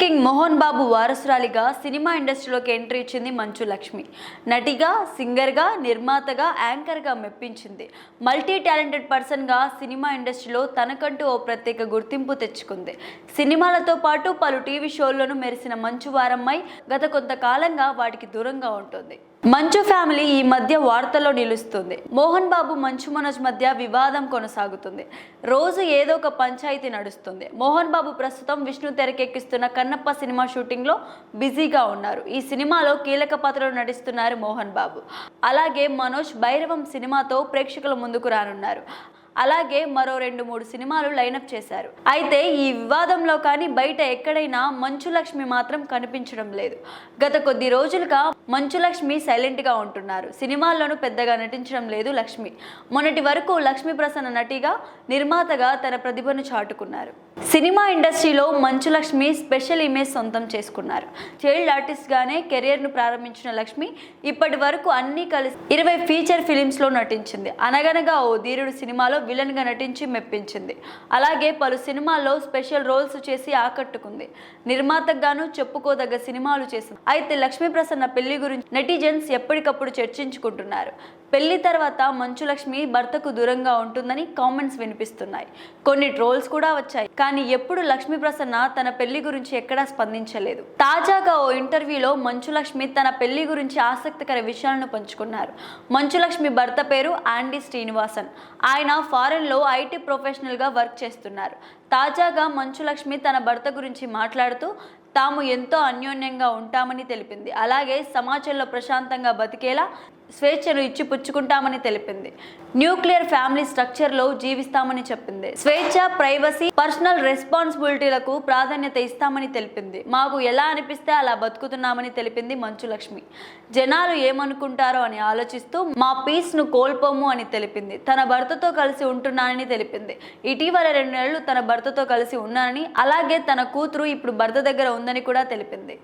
King Mohan Babu వారసురాలిగా cinema ఇండస్ట్రీలోకి entry ఇచ్చింది మంచు లక్ష్మి. నటిగా సింగర్గా నిర్మాతగా యాంకర్గా మెప్పించింది. మల్టీ టాలెంటెడ్ పర్సన్గా సినిమా ఇండస్ట్రీలో తనకంటూ ఓ ప్రత్యేక గుర్తింపు తెచ్చుకుంది. సినిమాలతో పాటు పలు టీవీ షోల్లోనూ మెరిసిన మంచు వారమ్మై గత కొంతకాలంగా వాటికి దూరంగా ఉంటుంది. మంచు ఫ్యామిలీ ఈ మధ్య వార్తల్లో నిలుస్తుంది. మోహన్ బాబు మంచు మనోజ్ మధ్య వివాదం కొనసాగుతుంది. రోజు ఏదో ఒక పంచాయతీ నడుస్తుంది. మోహన్ బాబు ప్రస్తుతం విష్ణు తెరకెక్కిస్తున్న కన్నప్ప సినిమా షూటింగ్లో బిజీగా ఉన్నారు. ఈ సినిమాలో కీలక పాత్రలో నటిస్తున్నారు మోహన్ బాబు. అలాగే మనోజ్ భైరవం సినిమాతో ప్రేక్షకుల ముందుకు రానున్నారు. అలాగే మరో రెండు మూడు సినిమాలు లైనప్ చేశారు. అయితే ఈ వివాదంలో కానీ బయట ఎక్కడైనా మంచులక్ష్మి మాత్రం కనిపించడం లేదు. గత కొద్ది రోజులుగా మంచులక్ష్మి సైలెంట్గా ఉంటున్నారు. సినిమాల్లోనూ పెద్దగా నటించడం లేదు లక్ష్మి. మొన్నటి వరకు లక్ష్మీ ప్రసన్న నటిగా నిర్మాతగా తన ప్రతిభను చాటుకున్నారు. సినిమా ఇండస్ట్రీలో మంచులక్ష్మి స్పెషల్ ఇమేజ్ సొంతం చేసుకున్నారు. చైల్డ్ ఆర్టిస్ట్గానే కెరియర్ను ప్రారంభించిన లక్ష్మి ఇప్పటి వరకు అన్నీ కలిసి ఇరవై ఫీచర్ ఫిలిమ్స్లో నటించింది. అనగనగా ఓ ధీరుడు సినిమాలో విలన్గా నటించి మెప్పించింది. అలాగే పలు సినిమాల్లో స్పెషల్ రోల్స్ చేసి ఆకట్టుకుంది. నిర్మాతగాను చెప్పుకోదగ్గ సినిమాలు చేసింది. అయితే లక్ష్మీ ప్రసన్న పెళ్ళి గురించి నెటిజన్స్ ఎప్పటికప్పుడు చర్చించుకుంటున్నారు. పెళ్ళి తర్వాత మంచులక్ష్మి భర్తకు దూరంగా ఉంటుందని కామెంట్స్ వినిపిస్తున్నాయి. కొన్ని ట్రోల్స్ కూడా వచ్చాయి. కానీ ఎప్పుడు లక్ష్మి ప్రసన్న తన పెళ్ళి గురించి ఎక్కడా స్పందించలేదు. తాజాగా ఓ ఇంటర్వ్యూలో మంచులక్ష్మి తన పెళ్ళి గురించి ఆసక్తికర విషయాలను పంచుకున్నారు. మంచులక్ష్మి భర్త పేరు ఆండీ శ్రీనివాసన్. ఆయన ఫారెన్లో ఐటీ ప్రొఫెషనల్గా వర్క్ చేస్తున్నారు. తాజాగా మంచులక్ష్మి తన భర్త గురించి మాట్లాడుతూ తాము ఎంతో అన్యోన్యంగా ఉంటామని తెలిపింది. అలాగే సమాజంలో ప్రశాంతంగా బతికేలా స్వేచ్ఛను ఇచ్చి పుచ్చుకుంటామని తెలిపింది. న్యూక్లియర్ ఫ్యామిలీ స్ట్రక్చర్లో జీవిస్తామని చెప్పింది. స్వేచ్ఛ ప్రైవసీ పర్సనల్ రెస్పాన్సిబిలిటీలకు ప్రాధాన్యత ఇస్తామని తెలిపింది. మాకు ఎలా అనిపిస్తే అలా బతుకుతున్నామని తెలిపింది మంచులక్ష్మి. జనాలు ఏమనుకుంటారో అని ఆలోచిస్తూ మా పీస్ను కోల్పోము అని తెలిపింది. తన భర్తతో కలిసి ఉంటున్నానని తెలిపింది. ఇటీవల రెండు నెలలు తన భర్తతో కలిసి ఉన్నానని అలాగే తన కూతురు ఇప్పుడు భర్త దగ్గర ఉందని కూడా తెలిపింది.